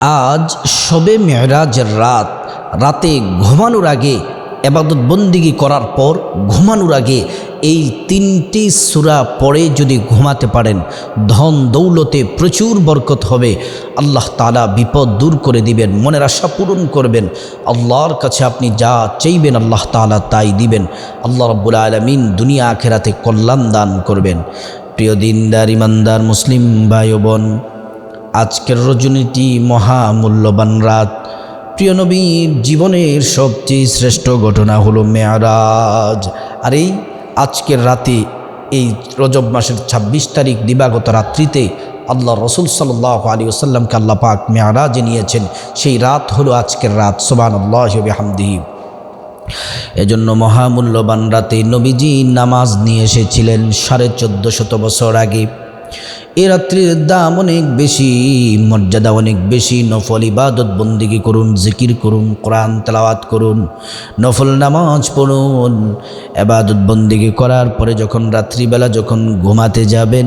আজ শবে মেহরাজের রাত। রাতে ঘুমানোর আগে, এবাদত বন্দিগি করার পর ঘুমানোর আগে এই তিনটি সুরা পড়ে যদি ঘুমাতে পারেন, ধন দৌলতে প্রচুর বরকত হবে। আল্লাহ তালা বিপদ দূর করে দিবেন, মনের আশা পূরণ করবেন। আল্লাহর কাছে আপনি যা চাইবেন আল্লাহ তালা তাই দিবেন। আল্লাহ রব্বুল আলমিন দুনিয়া আখেরাতে কল্যাণ দান করবেন। প্রিয় দিনদার, ইমানদার, মুসলিম ভাই বোন আজকের রজনীটি মহামূল্যবান রাত। প্রিয় নবীর জীবনের সবচেয়ে শ্রেষ্ঠ ঘটনা হলো মেয়ারাজ। আর এই আজকের রাতে, এই রজব মাসের ২৬ তারিখ দিবাগত রাত্রিতে আল্লাহ রসুল সাল্লাহ আলী ওসাল্লামকে আল্লাহ পাক মেয়ারাজে নিয়েছেন। সেই রাত হলো আজকের রাত। সোবান আল্লাহ হামদিহি এজন্য মহামূল্যবান রাতে নবীজি নামাজ নিয়ে এসেছিলেন সাড়ে চোদ্দ শত বছর আগে। এ রাত্রির দাম অনেক বেশি, মর্যাদা অনেক বেশি। নফল ইবাদত বন্দিগি করুন, জিকির করুন, কোরআন তেলাওয়াত করুন, নফল নামাজ পড়ুন। এবাদত বন্দিগি করার পরে যখন রাত্রিবেলা যখন ঘুমাতে যাবেন,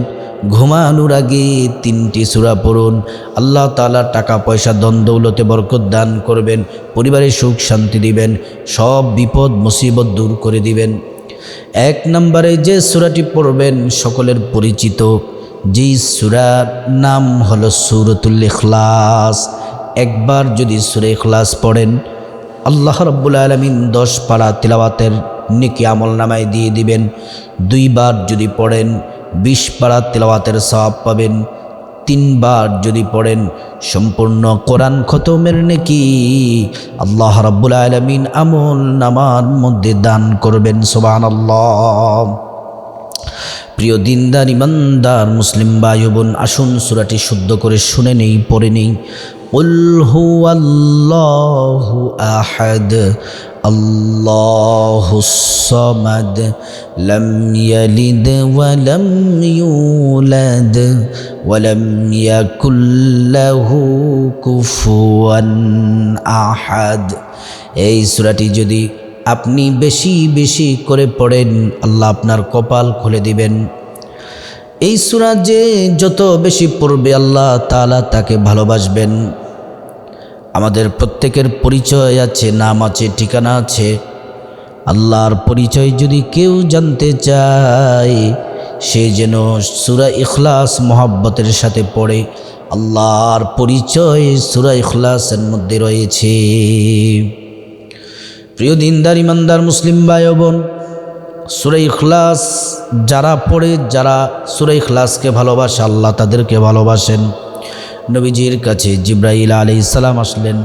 ঘুমানোর আগে তিনটি সুরা পড়ুন। আল্লাহ তালা টাকা, পয়সা দ্বন্দ্বলতে বরকত দান করবেন পরিবারে সুখ শান্তি দিবেন, সব বিপদ, মুসিবত দূর করে দিবেন। এক নম্বরে যে সুরাটি পড়বেন, সকলের পরিচিত। যেই সুরার নাম হলো সুরতুল ইখলাস, একবার যদি সুরে ইখলাস পড়েন, আল্লাহ রব্বুল আলমিন দশ পাড়া তিলাওয়াতের নিকি আমল নামায় দিয়ে দিবেন। দুইবার যদি পড়েন, বিশ পাড়া তিলাওয়াতের সব পাবেন। তিনবার যদি পড়েন, সম্পূর্ণ কোরআন খতমের নাকি আল্লাহ রব্বুল আলমিন আমল নামার মধ্যে দান করবেন সোবান আল্লাহ প্রিয় দিনদার ইমানদার মুসলিম বায়ু বোন, আসুন সুরাটি শুদ্ধ করে শুনে নেই, পড়ে নেই। উল্হু আল্লাহ আহাদ, আল্লাহ সমাদ, লম ইয়ালিদ ওয়ালাম ইউলাদ ওয়ালাম ইয়াকুল্লাহু কুফুয়ান আহাদ। এই সুরাটি যদি আপনি বেশি বেশি করে পড়েন, আল্লাহ আপনার কপাল খুলে দিবেন। এই সুরা যে যত বেশি পড়বে, আল্লাহ তালা তাকে ভালোবাসবেন। আমাদের প্রত্যেকের পরিচয় আছে, নাম আছে, ঠিকানা আছে। আল্লাহর পরিচয় যদি কেউ জানতে চায়, সে যেন সুরা ইখলাস মোহাব্বতের সাথে পড়ে। আল্লাহর পরিচয় সুরা ইখলাসের মধ্যে রয়েছে। প্রিয় দিনদার, ইমানদার মুসলিম ভাই বোন সুরাই ইখলাস যারা পড়ে, যারা সুরাই ইখলাসকে ভালোবাসে, আল্লাহ তাদেরকে ভালোবাসেন। নবীজির কাছে জিব্রাইল আলি সালাম আসলেন।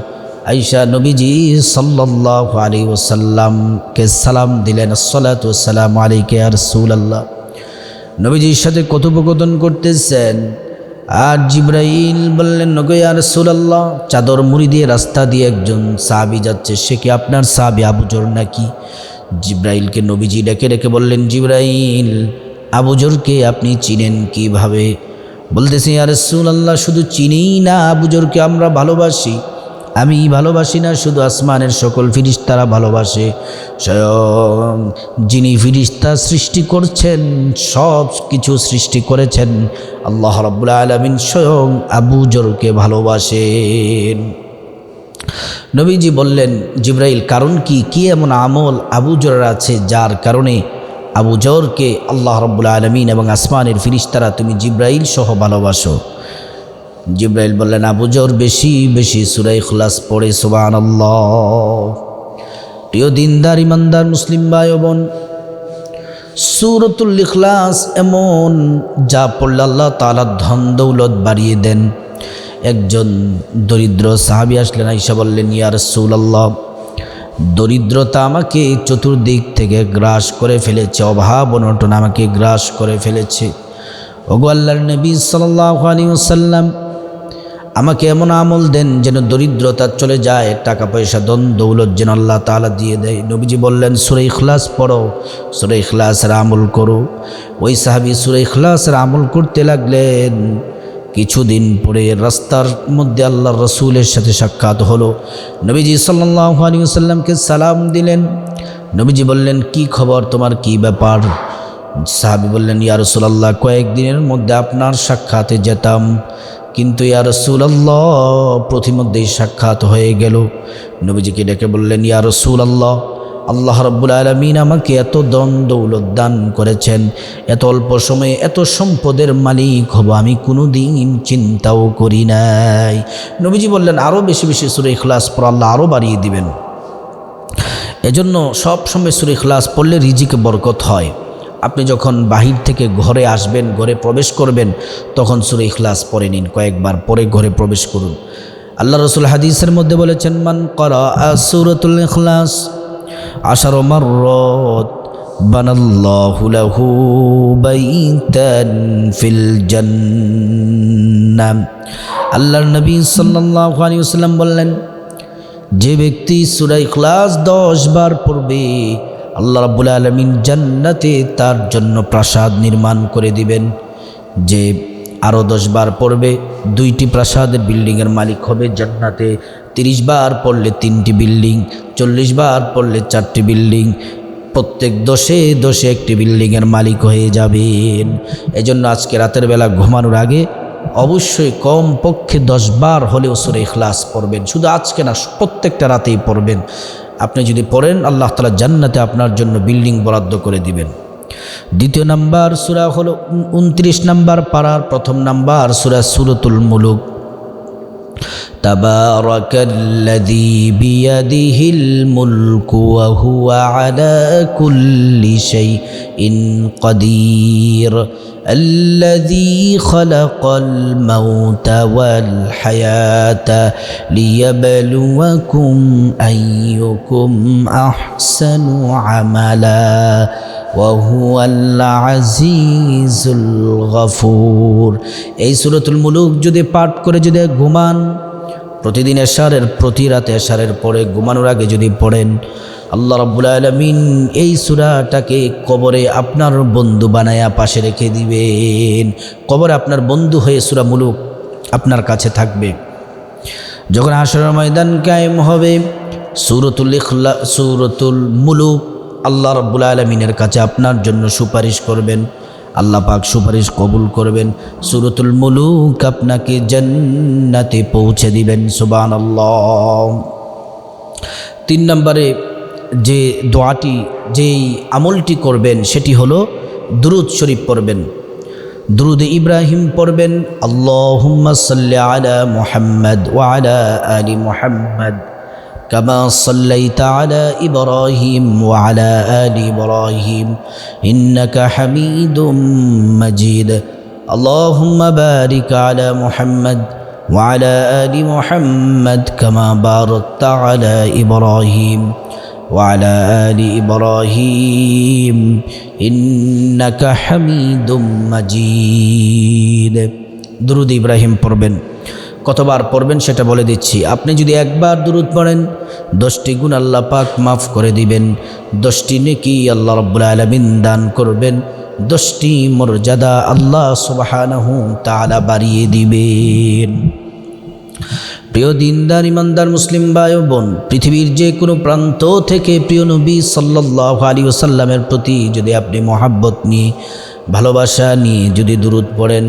আইসা নবীজি সাল্লাহ আলী ওসাল্লামকে সালাম দিলেন। সালাতাম আলীকে আর সুল আল্লাহ নবীজির সাথে কথোপকথন করতেছেন। আর জিব্রাইল বললেন, নগৈ আর সুলাল্লাহ চাদর মুড়ি দিয়ে রাস্তা দিয়ে একজন সাহাবি যাচ্ছে, সে কি আপনার সাহাবি আবুজর নাকি? জিব্রাইলকে নবীজি ডেকে ডেকে বললেন, জিব্রাইল আবুজরকে আপনি চিনেন কীভাবে? বলতেছি আর সুলাল্লাহ শুধু চিনেই না আবুজরকে আমরা ভালোবাসি। আমি ভালোবাসি না, শুধু আসমানের সকল ফিরিস্তারা ভালোবাসে। স্বয়ং যিনি ফিরিস্তা সৃষ্টি করছেন, সব কিছু সৃষ্টি করেছেন, আল্লাহ রব্বুল আলমিন স্বয়ং আবু জরকে ভালোবাসেন। নবীজি বললেন, জিব্রাইল, কারণ কি? কি এমন আমল আবু আছে যার কারণে আবু জরকে আল্লাহ রব্বুল আলমিন এবং আসমানের ফিরিস্তারা তুমি জিব্রাইল সহ ভালোবাসো? জিব্রাইল বললেন আবুজর বেশি বেশি সুরাই খুলাস পড়ে সোবান প্রিয় দিনদার, ইমানদার মুসলিম ভাই বোন সুরতুল ইখলাস এমন যা পড়লে আল্লাহ তালা ধন দৌলত বাড়িয়ে দেন। একজন দরিদ্র সাহাবি আসলেন আইসা বললেন ইয়ার আল্লাহ দরিদ্রতা আমাকে চতুর্দিক থেকে গ্রাস করে ফেলেছে, অভাব অনটন আমাকে গ্রাস করে ফেলেছে। ওগো আল্লাহর নবী সাল্লাহ আলী আমাকে এমন আমল দেন যেন দরিদ্রতা চলে যায় টাকা পয়সা দন দৌলত যেন আল্লাহ তালা দিয়ে দেয়। নবীজি বললেন, সুরে ইখলাস পড়ো, সুরে ইখলাসের আমল করো। ওই সাহাবি সুরে ইখলাসের আমল করতে লাগলেন। কিছুদিন পরে রাস্তার মধ্যে আল্লাহ রসুলের সাথে সাক্ষাৎ হলো। নবীজি সাল্লাহ আলী সাল্লামকে সালাম দিলেন। নবীজি বললেন, কি খবর? তোমার কি ব্যাপার? সাহাবি বললেন, ইয়া রসুলাল্লাহ, কয়েকদিনের মধ্যে আপনার সাক্ষাতে যেতাম। কিন্তু ইয়া রসুলাল্লাহ প্রতিমধ্যেই সাক্ষাৎ হয়ে গেল। নবীজিকে ডেকে বললেন, ইয়া রসুলাল্লাহ, আল্লাহ রব্বুল আলমিন আমাকে এত দন দৌলত দান করেছেন, এত অল্প সময়ে এত সম্পদের মালিক হব, আমি কোনো দিন চিন্তাও করি নাই। নবীজি বললেন আরও বেশি বেশি সুরে ইখলাস পর আল্লাহ আরও বাড়িয়ে দিবেন। এজন্য সব সময় সুরে ইখলাস পড়লে রিজিকে বরকত হয়। আপনি যখন বাহির থেকে ঘরে আসবেন, ঘরে প্রবেশ করবেন, তখন সুরে ইখলাস পরে নিন, কয়েকবার পরে ঘরে প্রবেশ করুন। আল্লাহ রসুল হাদিসের মধ্যে বলেছেন, মান করা ইখলাস আশার মাররত বানাল্লাহু ফিল জান্নাহ। আল্লাহর নবী ওয়াসাল্লাম বললেন, যে ব্যক্তি সুরাই ক্লাস দশ বার পড়বে আল্লাহ রাব্বুল আলমিন জান্নাতে তার জন্য প্রাসাদ নির্মাণ করে দিবেন, যে আরও দশ বার পড়বে, দুইটি প্রাসাদের বিল্ডিংয়ের মালিক হবে জান্নাতে, তিরিশ বার পড়লে তিনটি বিল্ডিং চল্লিশ বার পড়লে চারটি বিল্ডিং প্রত্যেক দশে দশে একটি বিল্ডিংয়ের মালিক হয়ে যাবেন। এজন্য আজকে রাতের বেলা ঘুমানোর আগে অবশ্যই কম পক্ষে দশ বার হলেও সুরে ইখলাস পড়বেন। শুধু আজকে না, প্রত্যেকটা রাতেই পড়বেন। আপনি যদি পড়েন, আল্লাহ তালা জান্নাতে আপনার জন্য বিল্ডিং বরাদ্দ করে দিবেন। দ্বিতীয় নাম্বার, সুরা হলো উনত্রিশ নাম্বার পাড়ার প্রথম নাম্বার, সুরা সুরতুল মুলুক। تبارك الذي بيده الملك وهو على كل شيء قدير الذي خلق الموت والحياة ليبلوكم أيكم أحسن عملا وهو العزيز الغفور এই সূরাতুল মুলুক যদি পাঠ করে যদি ঘুমান প্রতিদিন এশারের, প্রতি রাতে এশারের পরে ঘুমানোর আগে যদি পড়েন, আল্লাহ রাব্বুল আলমিন এই সুরাটাকে কবরে আপনার বন্ধু বানায়া পাশে রেখে দিবেন। কবরে আপনার বন্ধু হয়ে সুরা মুলুক আপনার কাছে থাকবে। যখন আসরের ময়দান কায়েম হবে, সুরতুল ইখলা, সুরতুল মুলুক আল্লাহ রব্বুল আলমিনের কাছে আপনার জন্য সুপারিশ করবেন। আল্লাহ পাক সুপারিশ কবুল করবেন। সুরতুল মুলুক আপনাকে জান্নাতে পৌঁছে দিবেন সুবান তিন নম্বরে যে দোয়াটি, যেই আমলটি করবেন, সেটি হলো দুরুদ শরীফ পড়বেন। দুরুদ ইব্রাহিম পড়বেন আল্লাহ সাল্লি আলা মুহাম্মদ ওয়া আলা আলি মুহাম্মদ। كما صليت على إبراهيم وعلى آل إبراهيم إنك حميد مجيد اللهم بارك على محمد وعلى آل محمد كما باركت على إبراهيم وعلى آل إبراهيم إنك حميد مجيد درود إبراهيم পড়বেন কতবার পড়বেন সেটা বলে দিচ্ছি। আপনি যদি একবার দুরুদ পড়েন, দশটি গুণ আল্লাহ পাক মাফ করে দিবেন। দশটি নেকি আল্লাহ রব্বুল আলমিন দান করবেন। দশটি মর্যাদা আল্লাহ সুবাহানহু তালা বাড়িয়ে দিবেন। প্রিয় দিনদার, ইমানদার, মুসলিম ভাই বোন, পৃথিবীর যে কোনো প্রান্ত থেকে প্রিয় নবী সাল্লাহ আলী ওসাল্লামের প্রতি যদি আপনি মহাব্বত নিয়ে, ভালোবাসা নিয়ে যদি দূরত পড়েন,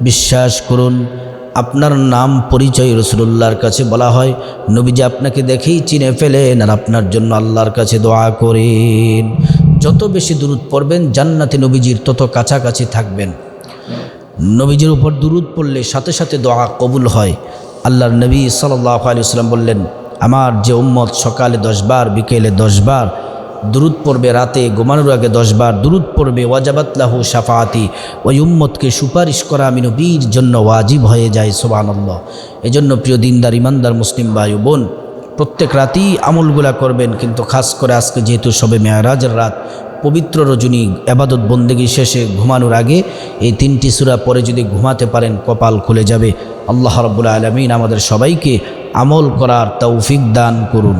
বিশ্বাস করুন আপনার নাম পরিচয় রসুল্লাহর কাছে বলা হয়। নবীজি আপনাকে দেখেই চিনে ফেলেন আর আপনার জন্য আল্লাহর কাছে দোয়া করেন। যত বেশি দূরত পড়বেন, জান্নাতে নবীজির তত কাছাকাছি থাকবেন। নবীজির উপর দুরুদ পড়লে সাথে সাথে দোয়া কবুল হয়। আল্লাহর নবী সাল্লাহ আলী সাল্লাম বললেন, আমার যে উম্মত সকালে দশবার বিকেলে দশবার দুরুদ পড়বে রাতে, ঘুমানোর আগে দশবার দুরুদ পড়বে, ওয়াজাবাতলাহু সাফাতি ওই উম্মতকে সুপারিশ করা আমি নবীর জন্য ওয়াজিব হয়ে যায় সোবানল্লাহ এজন্য প্রিয় দিনদার, ইমানদার মুসলিম ও বোন, প্রত্যেক রাতেই আমলগুলা করবেন, কিন্তু খাস করে আজকে যেহেতু সবে মেয়ারাজের রাত, পবিত্র রজনী আবাদত বন্দেগী শেষে ঘুমানোর আগে এই তিনটি সুরা পরে যদি ঘুমাতে পারেন, কপাল খুলে যাবে। আল্লাহ রব্বুল আলমিন আমাদের সবাইকে আমল করার তৌফিক দান করুন।